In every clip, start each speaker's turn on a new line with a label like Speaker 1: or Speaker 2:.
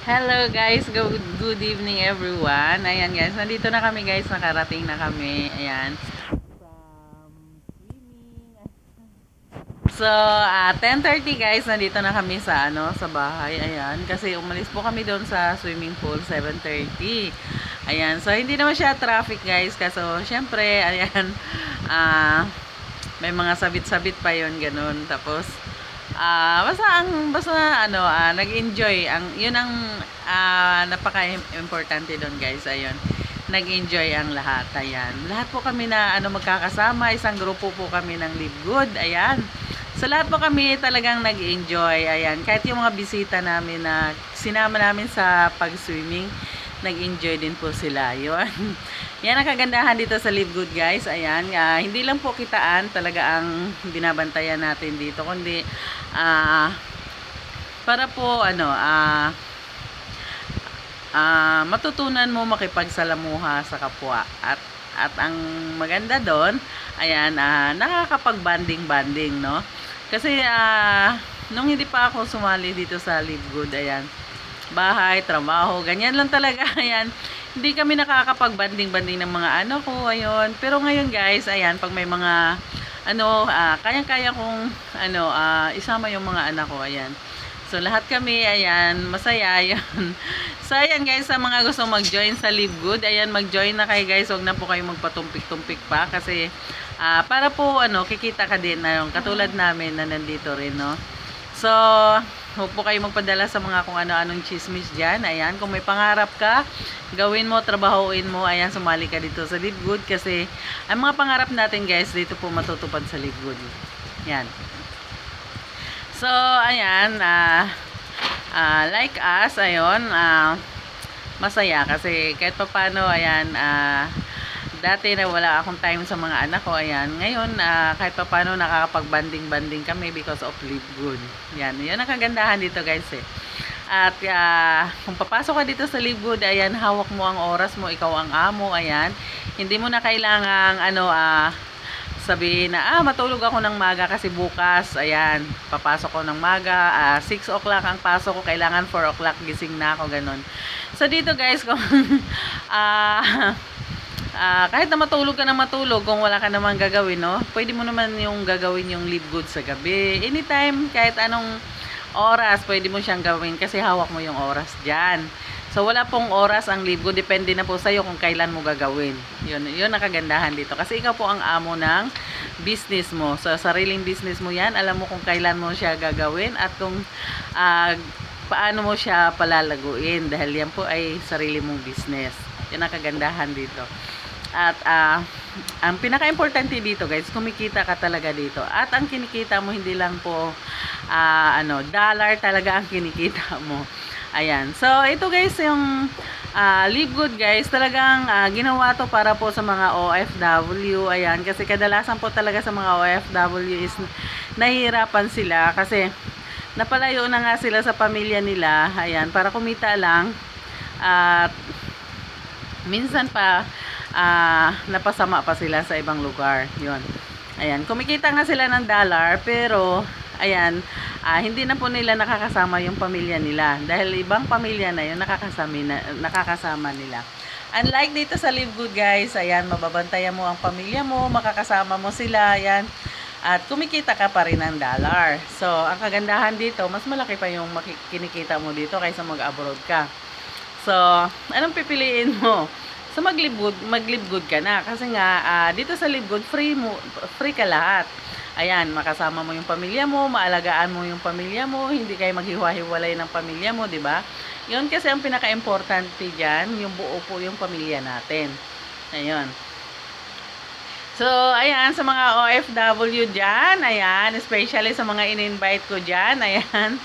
Speaker 1: Hello guys, good, good evening everyone. Ayan guys, nandito na kami guys, nakarating na kami. Ayan. So, ah 10:30 guys, nandito na kami sa ano, sa bahay. Ayan, kasi umalis po kami doon sa swimming pool 7:30. Ayan, so hindi naman siya traffic guys, kaso syempre, ayan, ah may mga sabit-sabit pa 'yon ganun. Tapos Ah, basta ang basta ano, ah, nag-enjoy ang 'yun ang ah, napaka-importante doon, guys. Ayun. Nag-enjoy ang lahat. Ayan. Lahat po kami na ano magkakasama, isang grupo po kami ng Live Good. Ayan. Sa lahat po kami talagang nag-enjoy. Ayan. Kahit yung mga bisita namin na sinama namin sa pag-swimming, nag-enjoy din po sila. 'Yun. Yan ang kagandahan dito sa Live Good guys. Ayan, ah, hindi lang po kitaan talaga ang binabantayan natin dito kundi ah para po ano ah ah, matutunan mo makipagsalamuha sa kapwa at at ang maganda doon ayan ah, nakakapag-banding-banding no kasi ah, nung hindi pa ako sumali dito sa Live Good ayan bahay, trabaho, ganyan lang talaga ayan hindi kami nakakapag-banding-banding ng mga ano ko, ayun. Pero ngayon guys, ayan, pag may mga ano, ah, kayang-kaya kong ano, ah, isama yung mga anak ko, ayan. So lahat kami, ayan, masaya, ayan. So ayan guys, sa mga gusto mag-join sa Live Good, ayan, mag-join na kayo guys. Huwag na po kayo magpatumpik-tumpik pa kasi ah, para po ano, kikita ka din na yung katulad namin na nandito rin, no. So, huwag po kayo magpadala sa mga kung ano-anong chismis dyan. Ayan, kung may pangarap ka, gawin mo, trabahuin mo. Ayan, sumali ka dito sa Live Good kasi ang mga pangarap natin guys, dito po matutupad sa Live Good. Yan. So, ayan, ah, ah, like us, ayun, ah, masaya kasi kahit pa paano, ayan, ah, dati na wala akong time sa mga anak ko, ayan. Ngayon, ah, kahit pa paano nakakapag-banding-banding kami because of Live Good. Yan, yan ang kagandahan dito guys eh. At ah, kung papasok ka dito sa Live Good, ayan, hawak mo ang oras mo, ikaw ang amo, ayan. Hindi mo na kailangang, ano, ah, sabihin na, ah, matulog ako ng maga kasi bukas, ayan, papasok ko ng maga, ah, 6 o'clock ang pasok ko, kailangan 4 o'clock gising na ako, ganun. So, dito guys, kung, ah, ah, kahit na matulog ka na matulog, kung wala ka namang gagawin, no, pwede mo naman yung gagawin yung live good sa gabi. Anytime, kahit anong oras, pwede mo siyang gawin kasi hawak mo yung oras dyan. So, wala pong oras ang live good. Depende na po sa'yo kung kailan mo gagawin. Yun, yun ang kagandahan dito. Kasi ikaw po ang amo ng business mo. So, sariling business mo yan. Alam mo kung kailan mo siya gagawin at kung ah, paano mo siya palalaguin. Dahil yan po ay sarili mong business. Yan ang kagandahan dito. At ah, ang pinaka-importante dito guys, kumikita ka talaga dito. At ang kinikita mo hindi lang po ah, ano, dollar talaga ang kinikita mo. Ayan. So, ito guys, yung ah, Live Good guys, talagang ah, ginawa to para po sa mga OFW. Ayan. Kasi kadalasan po talaga sa mga OFW is nahihirapan sila kasi napalayo na nga sila sa pamilya nila. Ayan. Para kumita lang. At minsan pa ah, napasama pa sila sa ibang lugar. Yun. Ayan. Kumikita nga sila ng dollar pero ayan, ah, hindi na po nila nakakasama yung pamilya nila dahil ibang pamilya na yun nakakasama, na, nakakasama nila. Unlike dito sa Live Good guys, ayan, mababantayan mo ang pamilya mo, makakasama mo sila, ayan, at kumikita ka pa rin ng dollar. So, ang kagandahan dito, mas malaki pa yung kinikita mo dito kaysa mag-abroad ka. So, anong pipiliin mo? So, mag-live good ka na. Kasi nga, ah, dito sa live good, free, mo, free ka lahat. Ayan, makasama mo yung pamilya mo, maalagaan mo yung pamilya mo, hindi kayo maghiwa-hiwalay ng pamilya mo, di ba? Yun kasi ang pinaka-importante dyan, yung buo po yung pamilya natin. Ayun. So, ayan, sa mga OFW dyan, ayan, especially sa mga in-invite ko dyan, ayan,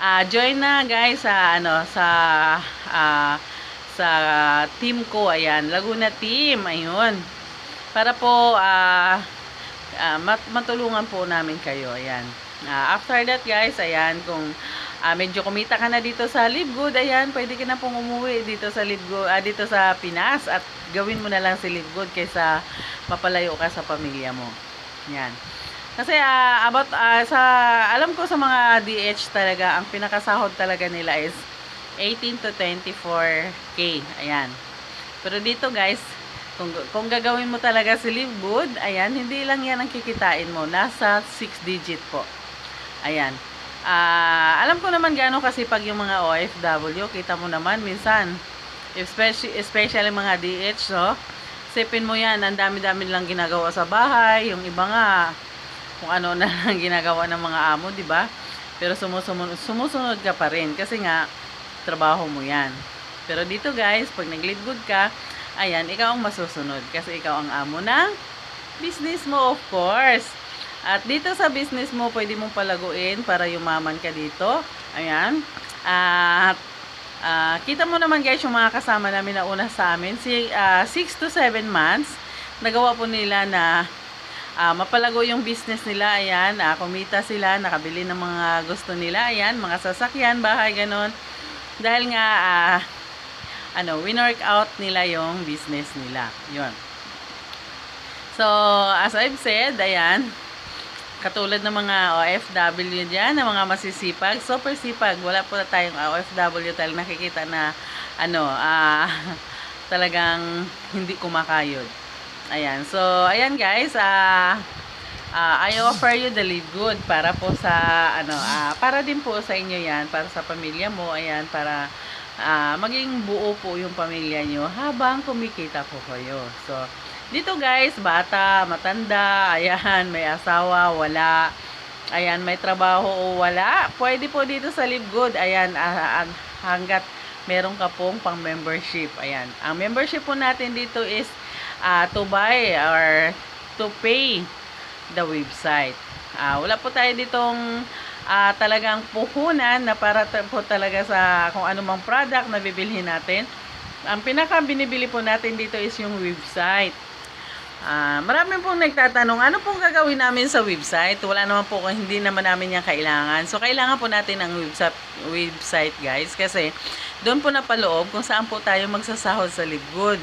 Speaker 1: ah, join na guys sa, ano, sa, ah, sa team ko, ayan, Laguna Team, ayun. Para po, ah, ah, mat- matulungan po namin kayo, ayan. Ah, after that guys, ayan, kung ah, medyo kumita ka na dito sa Live Good, ayan, pwede ka na pong umuwi dito sa Live Good, ah, dito sa Pinas at gawin mo na lang si Live Good kaysa mapalayo ka sa pamilya mo. Yan. Kasi ah, about ah, sa alam ko sa mga DH talaga, ang pinakasahod talaga nila is 18 to 24k. Ayan. Pero dito guys, kung, kung gagawin mo talaga si Live ayan, hindi lang yan ang kikitain mo. Nasa 6 digit po. Ayan. Ah, alam ko naman gaano kasipag yung mga OFW. Kita mo naman minsan. Especially, especially mga DH, no? Sipin mo yan, ang dami-dami lang ginagawa sa bahay. Yung iba nga, kung ano na lang ginagawa ng mga amo, di ba? Pero sumusunod, sumusunod ka pa rin. Kasi nga, trabaho mo yan. Pero dito guys, pag nag-lead good ka, ayan, ikaw ang masusunod. Kasi ikaw ang amo ng business mo, of course. At dito sa business mo, pwede mong palaguin para yumaman ka dito. Ayan. At ah, kita mo naman guys yung mga kasama namin na una sa amin. Si 6 to 7 months, nagawa po nila na ah, mapalago yung business nila. Ayan, ah, kumita sila, nakabili ng mga gusto nila. Ayan, mga sasakyan, bahay, ganon. Dahil nga, ah, ano, winork out nila yung business nila. Yun. So, as I've said, ayan, katulad ng mga OFW dyan, ng mga masisipag, super sipag. Wala po na tayong OFW talagang nakikita na, ano, ah, talagang hindi kumakayod. Ayan. So, ayan guys, ah, ah, I offer you the lead good para po sa, ano, ah, para din po sa inyo yan, para sa pamilya mo, ayan, para ah, maging buo po yung pamilya nyo habang kumikita po kayo. So, dito guys, bata, matanda, ayan, may asawa, wala, ayan, may trabaho o wala, pwede po dito sa Live Good, ayan, ah, ah, hanggat meron ka pong pang membership, ayan. Ang membership po natin dito is ah, to buy or to pay the website. Ah, wala po tayo ditong ah, talagang puhunan na para po talaga sa kung anumang product na bibilhin natin. Ang pinaka binibili po natin dito is yung website. Ah, marami pong nagtatanong, ano pong gagawin namin sa website? Wala naman po, kung hindi naman namin yan kailangan. So, kailangan po natin ang website, guys, kasi doon po napaloob kung saan po tayo magsasahod sa Livegood.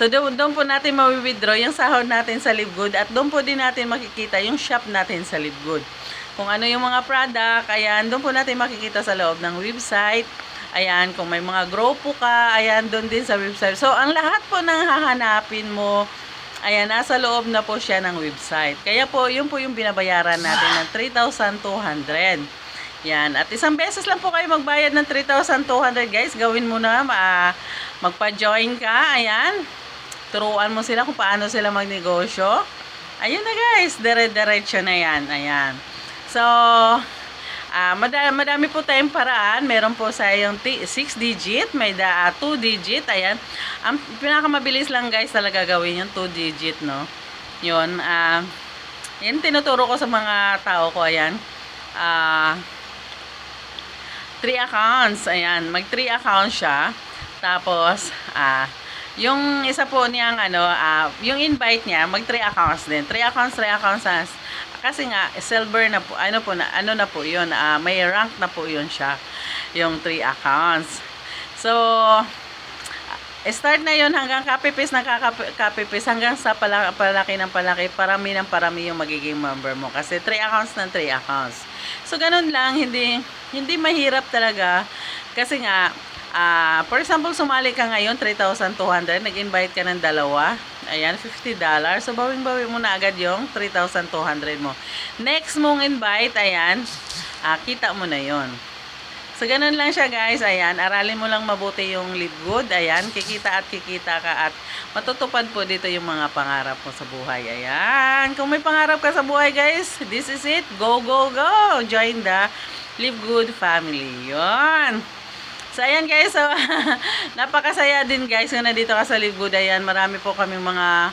Speaker 1: So, doon, doon po natin ma-withdraw yung sahod natin sa Livegood at doon po din natin makikita yung shop natin sa Livegood. Kung ano yung mga product, ayan, doon po natin makikita sa loob ng website. Ayan, kung may mga grow po ka, ayan, doon din sa website. So, ang lahat po ng hahanapin mo, Ayan, nasa loob na po siya ng website. Kaya po, yun po yung binabayaran natin ng 3,200. Yan. At isang beses lang po kayo magbayad ng 3,200 guys. Gawin mo na, ma magpa-join ka. Ayan. Turuan mo sila kung paano sila magnegosyo. Ayun na guys, dire-diretso na yan. Ayan. So, Ah, madami, madami po tayong paraan. Meron po sa yung 6 digit, may da 2 digit, ayan. Ang pinakamabilis lang guys talaga gawin yung 2 digit, no. 'Yon, ah yan tinuturo ko sa mga tao ko, ayan. Ah, three accounts, ayan. Mag three accounts siya. Tapos, ah, yung isa po niyang ano, ah, yung invite niya, mag three accounts din. Three accounts, three accounts. ah, kasi nga silver na po ano po na ano na po yun ah, may rank na po yun siya yung three accounts so start na yun hanggang kapipis na kapipis hanggang sa palaki, palaki ng palaki parami ng parami yung magiging member mo kasi three accounts ng three accounts so ganun lang hindi hindi mahirap talaga kasi nga ah, for example sumali ka ngayon 3,200 nag-invite ka ng dalawa Ayan, $50. So, bawing-bawi mo na agad yung 3,200 mo. Next mong invite, ayan, ah, kita mo na yon. So, ganun lang siya guys. Ayan, aralin mo lang mabuti yung live good. Ayan, kikita at kikita ka at matutupad po dito yung mga pangarap mo sa buhay. Ayan, kung may pangarap ka sa buhay guys, this is it. Go, go, go! Join the Live Good family. Yon. Ayan guys. So, napakasaya din guys kung nandito ka sa Live Good. Ayan, marami po kami mga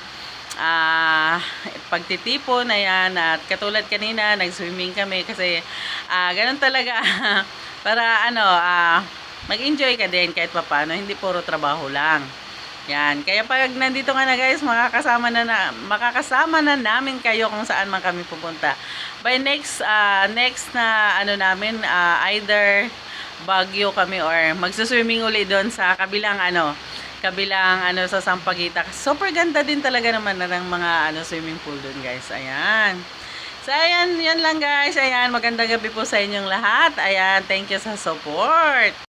Speaker 1: ah pagtitipon. Ayan, at katulad kanina, nag-swimming kami kasi ah ganun talaga. para ano, ah mag-enjoy ka din kahit papano. Hindi puro trabaho lang. Yan. Kaya pag nandito nga na guys, makakasama na, na makakasama na namin kayo kung saan man kami pupunta. By next ah next na ano namin ah, either Baguio kami or magsuswimming uli doon sa kabilang ano, kabilang ano sa Sampaguita. Super ganda din talaga naman na ng mga ano swimming pool doon, guys. Ayan. So ayan, yan lang guys. Ayan, magandang gabi po sa inyong lahat. Ayan, thank you sa support.